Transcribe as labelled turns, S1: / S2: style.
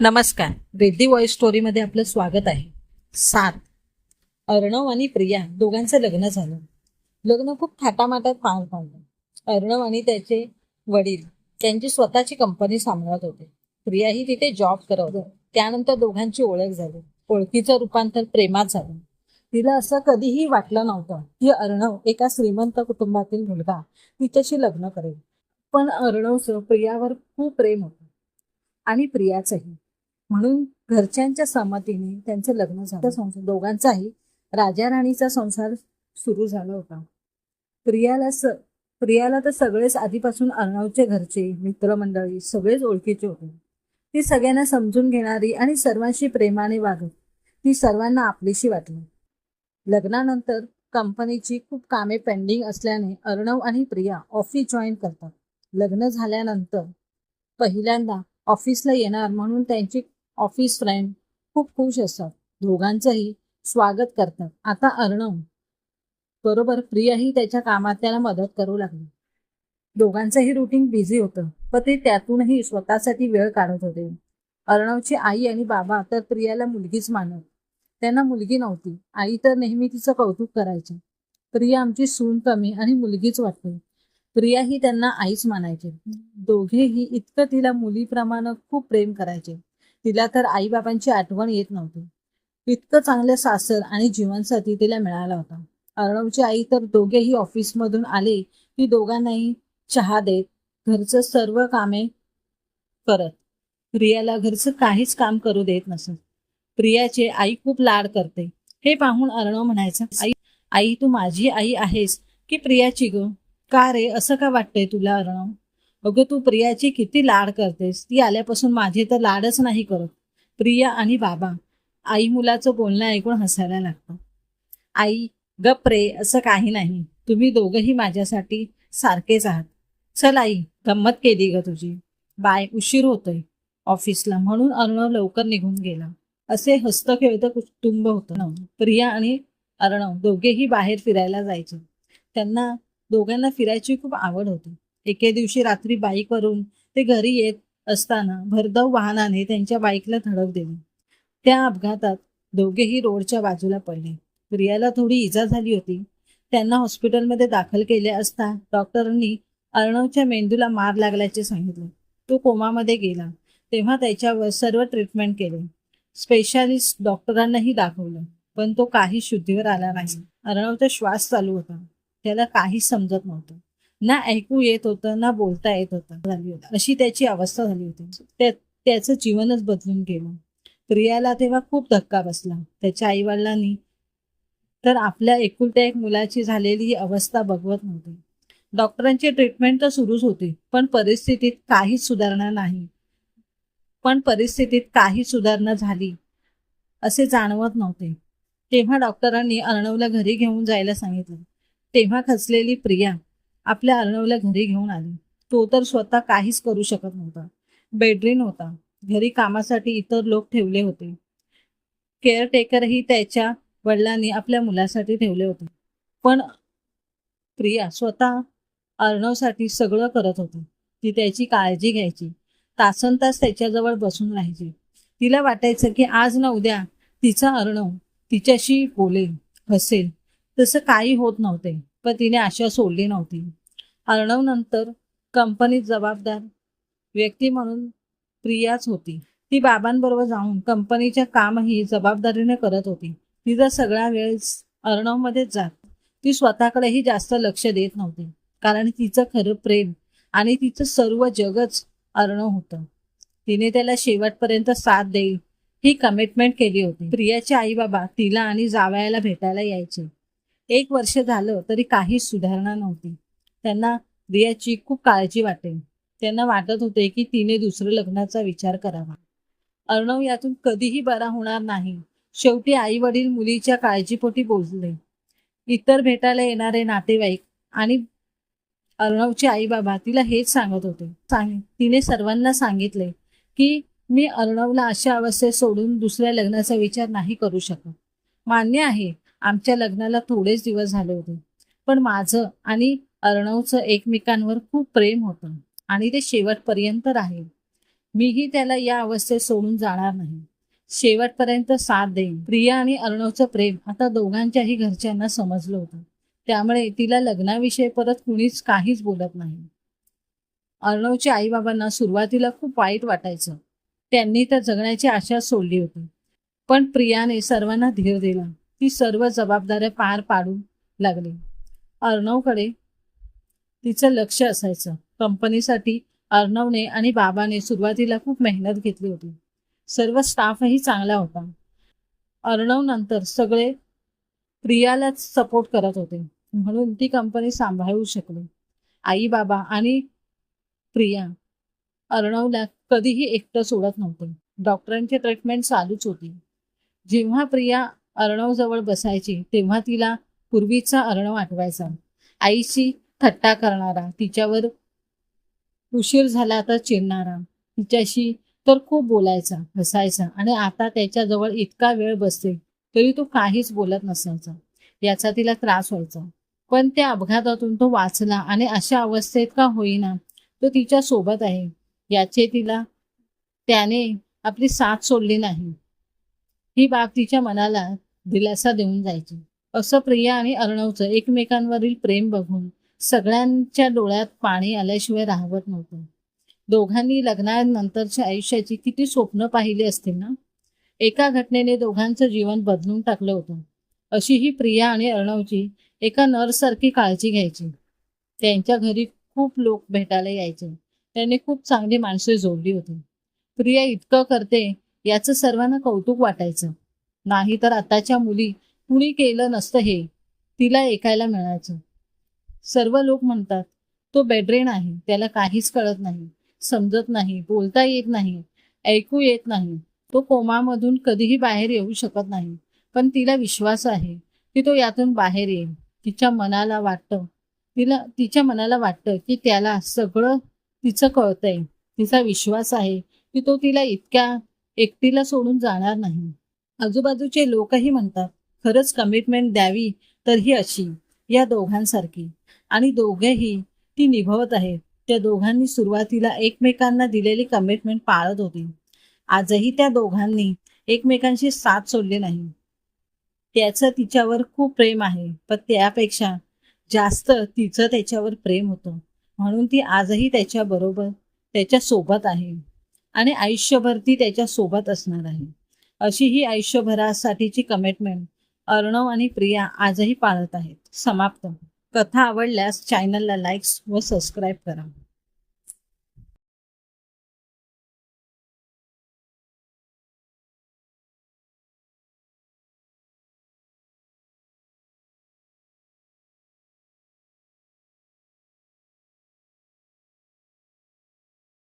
S1: नमस्कार. रेड्डी वॉइस स्टोरीमध्ये आपलं स्वागत आहे. सात. अर्णव आणि प्रिया दोघांचं लग्न झालं. लग्न खूप थाटामाटात पार पाडलं. अर्णव आणि त्याचे वडील त्यांची स्वतःची कंपनी सांभाळत होते. प्रिया ही तिथे जॉब करत त्यानंतर दोघांची ओळख झाली. ओळखीचं रूपांतर प्रेमात झालं. तिला असं कधीही वाटलं नव्हतं की अर्णव एका श्रीमंत कुटुंबातील मुलगा तिच्याशी लग्न करेल. पण अर्णवचं प्रियावर खूप प्रेम होतं. आणि प्रियाचंही. म्हणून घरच्यांच्या संमतीने त्यांचं लग्न झालं. संसार दोघांचाही राजा राणीचा संसार सुरू झाला होता. प्रियाला स प्रियाला तर सगळेच आधीपासून अर्णवचे घरचे मित्रमंडळी सगळेच ओळखीचे होते. ती सगळ्यांना समजून घेणारी आणि सर्वांशी प्रेमाने वागत ती सर्वांना आपलीशी वाटली. लग्नानंतर कंपनीची खूप कामे पेंडिंग असल्याने अर्णव आणि प्रिया ऑफिस जॉईन करतात. लग्न झाल्यानंतर पहिल्यांदा ऑफिसला येणार म्हणून त्यांची ऑफिस फ्रेंड खूप खुश असतात. दोघांचंही स्वागत करतात. आता अर्णव बरोबर प्रियाही त्याच्या कामात त्याला मदत करू लागली. दोघांचंही रुटीन बिझी होतं पण ते त्यातूनही स्वतःसाठी वेळ काढत होते. अर्णवची आई आणि बाबा तर प्रियाला मुलगीच मानत. त्यांना मुलगी नव्हती. आई तर नेहमी तिचं कौतुक करायची. प्रिया आमची सून कमी आणि मुलगीच वाटते. प्रिया ही त्यांना आईच मानायचे. दोघेही इतकं तिला मुलीप्रमाणे खूप प्रेम करायचे. तिला तर आईबाबांची आठवण येत नव्हती. इतकं चांगलं सासर आणि जीवनसाथी तिला मिळाला होता. अर्णवची आई तर दोघेही ऑफिसमधून आले की दोघांनाही चहा देत घरचं सर्व कामे करत. प्रियाला घरचं काहीच काम करू देत नसत. प्रियाचे आई खूप लाड करते. हे पाहून अर्णव म्हणायचं आई आई तू माझी आई आहेस. की प्रियाची ग? का रे? असं का वाटतंय तुला अर्णव? अगं तू प्रियाची किती लाड करतेस. ती आल्यापासून माझे तर लाडच नाही करत. प्रिया आणि बाबा आई मुलाचं बोलणं ऐकून हसायला लागतं आई गप रे असं काही नाही. तुम्ही दोघंही माझ्यासाठी सारखेच आहात. चल आई गंमत केली ग तुझी. बाय उशीर होतोय ऑफिसला. म्हणून अर्णव लवकर निघून गेला. असे हस्त खेळतं कुटुंब होतं ना. प्रिया आणि अर्णव दोघेही बाहेर फिरायला जायचे. त्यांना दोघांना फिरायची खूप आवड होती. एके दिवशी रात्री बाईकवरून ते घरी येत असताना भरधाव वाहनाने त्यांच्या बाईकला धडक दिली त्या अपघातात दोघेही रोडच्या बाजूला पडले. प्रियाला थोडी इजा झाली होती. त्यांना हॉस्पिटलमध्ये दाखल केले असता डॉक्टरांनी अर्णवच्या मेंदूला मार लागल्याचे सांगितले. तो कोमामध्ये गेला. तेव्हा त्याच्यावर सर्व ट्रीटमेंट केले. स्पेशालिस्ट डॉक्टरांनाही दाखवलं पण तो काही शुद्धीवर आला नाही. अर्णवचा श्वास चालू होता. त्याला काहीच समजत नव्हतं. ना ऐकू येत होतं ना बोलता येत होतं. झाली होती. अशी त्याची अवस्था झाली होती. त्या त्याचं जीवनच बदलून गेलं. प्रियाला तेव्हा खूप धक्का बसला. त्याच्या आईवडिलांनी. तर आपल्या एकुलत्या एक मुलाची झालेली ही अवस्था बघवत नव्हती. डॉक्टरांची ट्रीटमेंट तर सुरूच होती. पण परिस्थितीत काहीच सुधारणा नाही. पण परिस्थितीत काही सुधारणा झाली असे जाणवत नव्हते. तेव्हा डॉक्टरांनी अर्णवला घरी घेऊन जायला सांगितलं. तेव्हा खचलेली प्रिया आपल्या अर्णवला घरी घेऊन आली. तो तर स्वतः काहीच करू शकत नव्हता. बेडरीन होता. घरी कामासाठी इतर लोक ठेवले होते. केअरटेकरही त्याच्या वडिलांनी आपल्या मुलासाठी ठेवले होते. पण प्रिया स्वतः अर्णवसाठी सगळं करत होती. ती त्याची काळजी घ्यायची. तासन तास त्याच्याजवळ बसून राहायची. तिला वाटायचं की आज ना उद्या तिचा अर्णव तिच्याशी बोलेल हसेल. तसं काही होत नव्हते. पण तिने आशा सोडली नव्हती. अर्णवनंतर कंपनीत जबाबदार व्यक्ती म्हणून प्रियाच होती. ती बाबांबरोबर जाऊन कंपनीच्या कामही जबाबदारीने करत होती. तिचा सगळा वेळेस अर्णवमध्येच जात ती स्वतःकडेही जास्त लक्ष देत नव्हती. कारण तिचं खरं प्रेम आणि तिचं सर्व जगच अर्णव होतं. तिने त्याला शेवटपर्यंत साथ देईल ही कमिटमेंट केली होती. प्रियाचे आई बाबा तिला आणि जावयाला भेटायला यायचे. एक वर्ष झालं तरी काहीच सुधारणा नव्हती. त्यांना रियाची खूप काळजी वाटेल त्यांना वाटत होते की तिने दुसरं लग्नाचा विचार करावा. अर्णव यातून कधीही बरा होणार नाही. शेवटी आई वडील मुलीच्या काळजीपोटी बोलले. इतर भेटायला येणारे नातेवाईक आणि अर्णवचे आई बाबा तिला हेच सांगत होते. सांग तिने सर्वांना सांगितले की मी अर्णवला अशा अवस्थेत सोडून दुसऱ्या लग्नाचा विचार नाही करू शकत. मान्य आहे आमच्या लग्नाला थोडेच दिवस झाले होते. पण माझं आणि अर्णवचं एकमेकांवर खूप प्रेम होतं आणि ते शेवटपर्यंत राहील. मीही त्याला या अवस्थेत सोडून जाणार नाही. शेवटपर्यंत साथ देईन. प्रिया आणि अर्णवचं प्रेम आता दोघांच्याही घरच्यांना समजलं होतं. त्यामुळे तिला लग्नाविषयी परत कुणीच काहीच बोलत नाही. अर्णवच्या आईबाबांना सुरुवातीला खूप वाईट वाटायचं. त्यांनी तर जगण्याची आशा सोडली होती. पण प्रियाने सर्वांना धीर दिला. ती सर्व जबाबदाऱ्या पार पाडू लागली. अर्णवकडे तिचं लक्ष असायचं. कंपनीसाठी अर्णवने आणि बाबाने सुरुवातीला खूप मेहनत घेतली होती. सर्व स्टाफही चांगला होता. अर्णव नंतर सगळे प्रियालाच सपोर्ट करत होते. म्हणून ती कंपनी सांभाळू शकली. आई बाबा आणि प्रिया अर्णवला कधीही एकटं सोडत नव्हते. डॉक्टरांची ट्रीटमेंट चालूच होती. जेव्हा प्रिया अर्णव जवळ बसायची तेव्हा तिला पूर्वीचा अर्णव आठवायचा. आईची थट्टा करणारा तिच्यावर उशीर झाला तर चिरणारा तिच्याशी तर खूप बोलायचा हसायचा आणि आता त्याच्याजवळ इतका वेळ बसते तरी तो काहीच बोलत नसायचा. याचा तिला त्रास व्हायचा. पण त्या अपघातातून तो वाचला आणि अशा अवस्थेत का होईना तो तिच्या सोबत आहे. याचे तिला त्याने आपली साथ सोडली नाही. ही बाब तिच्या मनाला दिलासा देऊन जायची. असं प्रिया आणि अर्णवचं एकमेकांवरील प्रेम बघून सगळ्यांच्या डोळ्यात पाणी आल्याशिवाय राहवत नव्हतं. दोघांनी लग्नानंतरच्या आयुष्याची किती स्वप्न पाहिली असतील ना? एका घटनेने दोघांचं जीवन बदलून टाकलं होतं. अशी ही प्रिया आणि अर्णवची एका नर्ससारखी काळजी घ्यायची. त्यांच्या घरी खूप लोक भेटायला यायचे. त्यांनी खूप चांगली माणसे जोडली होती. प्रिया इतकं करते याचं सर्वांना कौतुक वाटायचं. नाही तर आताच्या मुली कुणी केलं नसतं हे तिला ऐकायला मिळायचं. सर्व लोक म्हणतात तो बेडरेन आहे त्याला काहीच कळत नाही समजत नाही बोलता येत नाही ऐकू येत नाही. तो कोमामधून कधीही बाहेर येऊ शकत नाही. पण तिला विश्वास आहे की तो यातून बाहेर येईल. तिच्या मनाला वाटतं तिला तिच्या मनाला वाटतं की त्याला सगळं तिचं कळतंय. तिचा विश्वास आहे की तो तिला इतक्या एकटीला सोडून जाणार नाही. आजूबाजूचे लोकही म्हणतात खरंच कमिटमेंट द्यावी तर ही अशी. या दोघांसारखी. आणि दोघेही ती निभवत आहेत. त्या दोघांनी सुरुवातीला एकमेकांना दिलेली कमिटमेंट पाळत होती. आजही त्या दोघांनी एकमेकांशी साथ सोडले नाही. त्याचं तिच्यावर खूप प्रेम आहे. पण त्यापेक्षा जास्त तिचं त्याच्यावर प्रेम होतं. म्हणून ती आजही त्याच्याबरोबर त्याच्या सोबत आहे. आणि आयुष्यभर ती त्याच्या सोबत असणार आहे. अशी ही आयुष्यभरासाठीची कमिटमेंट अर्णव आणि प्रिया आजही पाळत आहेत. समाप्त. कथा आवडल्यास चॅनलला लाईक्स व सबस्क्राईब करा.